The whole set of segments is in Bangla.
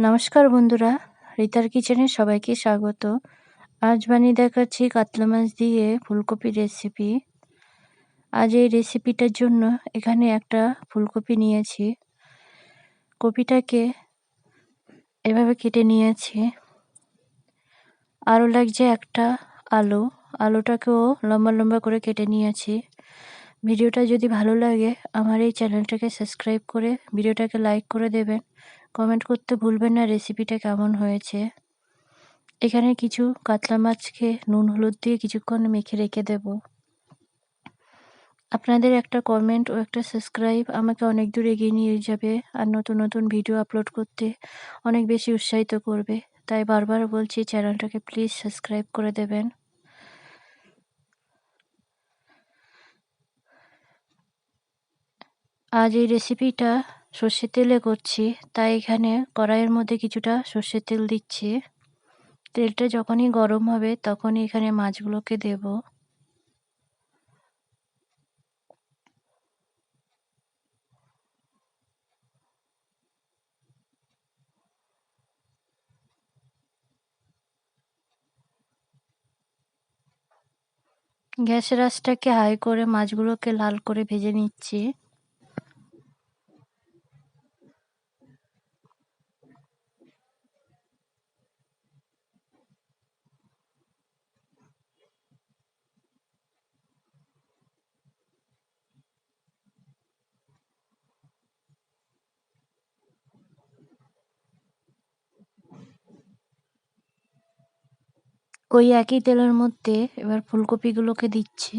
নমস্কার বন্ধুরা, রিতার কিচেনে সবাইকে স্বাগত। আজ বানিয়ে দেখাচ্ছি কাতলা মাছ দিয়ে ফুলকপির রেসিপি আজ এই রেসিপিটার জন্য এখানে একটা ফুলকপি নিয়েছি। কপিটাকে এভাবে কেটে নিয়েছি। আরও লাগছে একটা আলু। আলুটাকেও লম্বা লম্বা করে কেটে নিয়েছি। ভিডিওটা যদি ভালো লাগে, আমার এই চ্যানেলটাকে সাবস্ক্রাইব করে ভিডিওটাকে লাইক করে দেবেন। কমেন্ট করতে ভুলবেন না রেসিপিটা কেমন হয়েছে? এখানে কিছু কাতলা মাছকে নুন, হলুদ দিয়ে কিছুক্ষণ মেখে রেখে দেব। আপনাদের একটা কমেন্ট ও একটা সাবস্ক্রাইব আমাকে অনেক দূর এগিয়ে নিয়ে যাবে আর নতুন নতুন ভিডিও আপলোড করতে অনেক বেশি উৎসাহিত করবে। তাই বারবার বলছি চ্যানেলটাকে প্লিজ সাবস্ক্রাইব করে দেবেন। আজ এই রেসিপিটা সর্ষের তেলে করছি। তাই এখানে কড়াইয়ের মধ্যে কিছুটা সর্ষের তেল দিচ্ছি। তেলটা যখনই গরম হবে তখনই এখানে মাছগুলোকে দেব। গ্যাসের আঁচটাকে হাই করে মাছগুলোকে লাল করে ভেজে নিচ্ছি। ওই একই তেলের মধ্যে এবার ফুলকপিগুলোকে দিচ্ছি।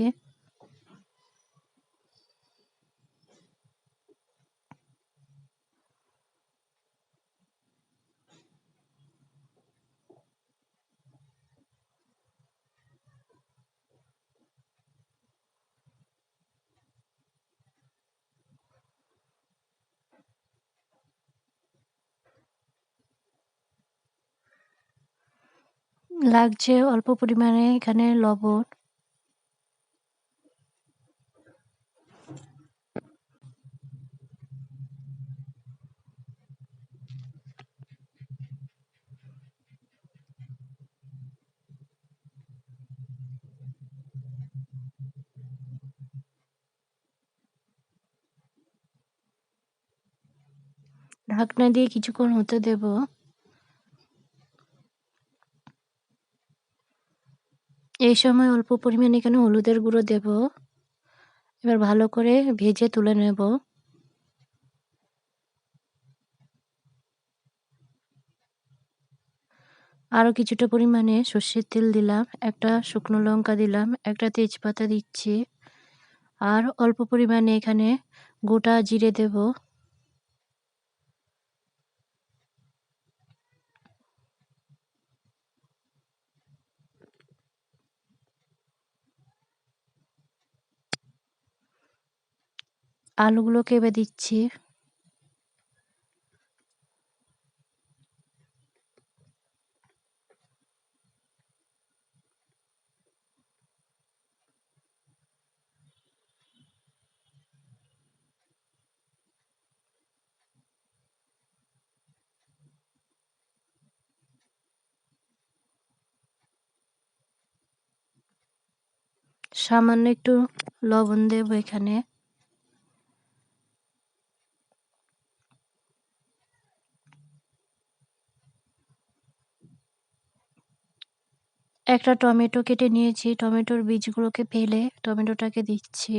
লাগছে অল্প পরিমাণে এখানে লবণ। ঢাকনা দিয়ে কিছুক্ষণ হতে দেব। এই সময় অল্প পরিমাণে এখানে হলুদের গুঁড়ো দেব? এবার ভালো করে ভেজে তুলে নেব। আরও কিছুটা পরিমাণে সর্ষের তেল দিলাম, একটা শুকনো লঙ্কা দিলাম, একটা তেজপাতা দিচ্ছি। আর অল্প পরিমাণে এখানে গোটা জিরে দেব। আলুগুলোকে কেবে দিচ্ছি। সামান্য একটু লবণ দেব এখানে। একটা টমেটো কেটে নিয়েছি, টমেটোর বীজগুলোকে ফেলে টমেটোটাকে দিচ্ছি।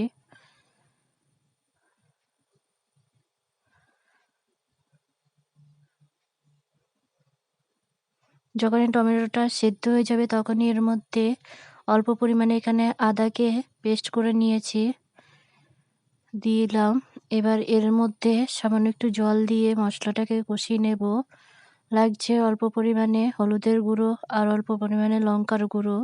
যখনই টমেটোটা সেদ্ধ হয়ে যাবে তখনই এর মধ্যে অল্প পরিমাণে এখানে আদাকে পেস্ট করে নিয়েছি। দিলাম। এবার এর মধ্যে সামান্য একটু জল দিয়ে মশলাটাকে কষিয়ে নেব। লাগছে অল্প পরিমাণে হলুদের গুঁড়ো আর অল্প পরিমাণে লঙ্কার গুঁড়ো।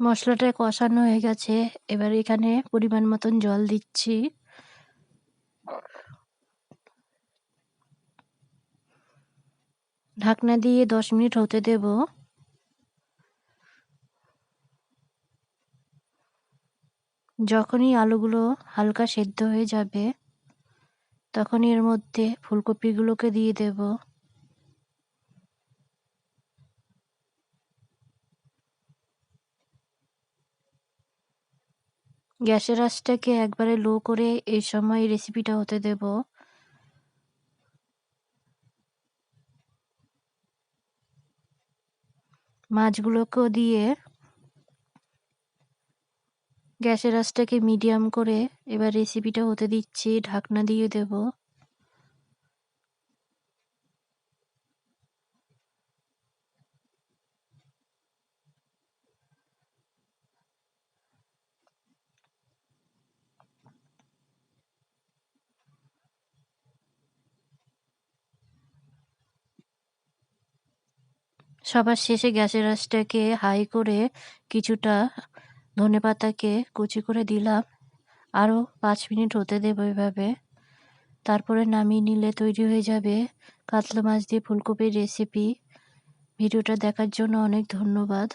মশলাটা কষানো হয়ে গেছে। এবার এখানে পরিমাণ মতন জল দিচ্ছি। ঢাকনা দিয়ে দশ মিনিট হতে দেব। যখনই আলুগুলো হালকা সেদ্ধ হয়ে যাবে তখন এর মধ্যে ফুলকপিগুলোকে দিয়ে দেব। গ্যাসের আঁচটাকে একবারে লো করে এই সময় রেসিপিটা হতে দেব। মাছগুলোকেও দিয়ে গ্যাসের আঁচটাকে মিডিয়াম করে এবার রেসিপিটা হতে দিচ্ছি, ঢাকনা দিয়ে দেব। সবার শেষে গ্যাসের আঁচটাকে হাই করে কিছুটা ধনেপাতাকে কুচি করে দিলাম। আরও পাঁচ মিনিট হতে দেবো এভাবে। তারপরে নামিয়ে নিলে তৈরি হয়ে যাবে কাতলা মাছ দিয়ে ফুলকপির রেসিপি ভিডিওটা দেখার জন্য অনেক ধন্যবাদ।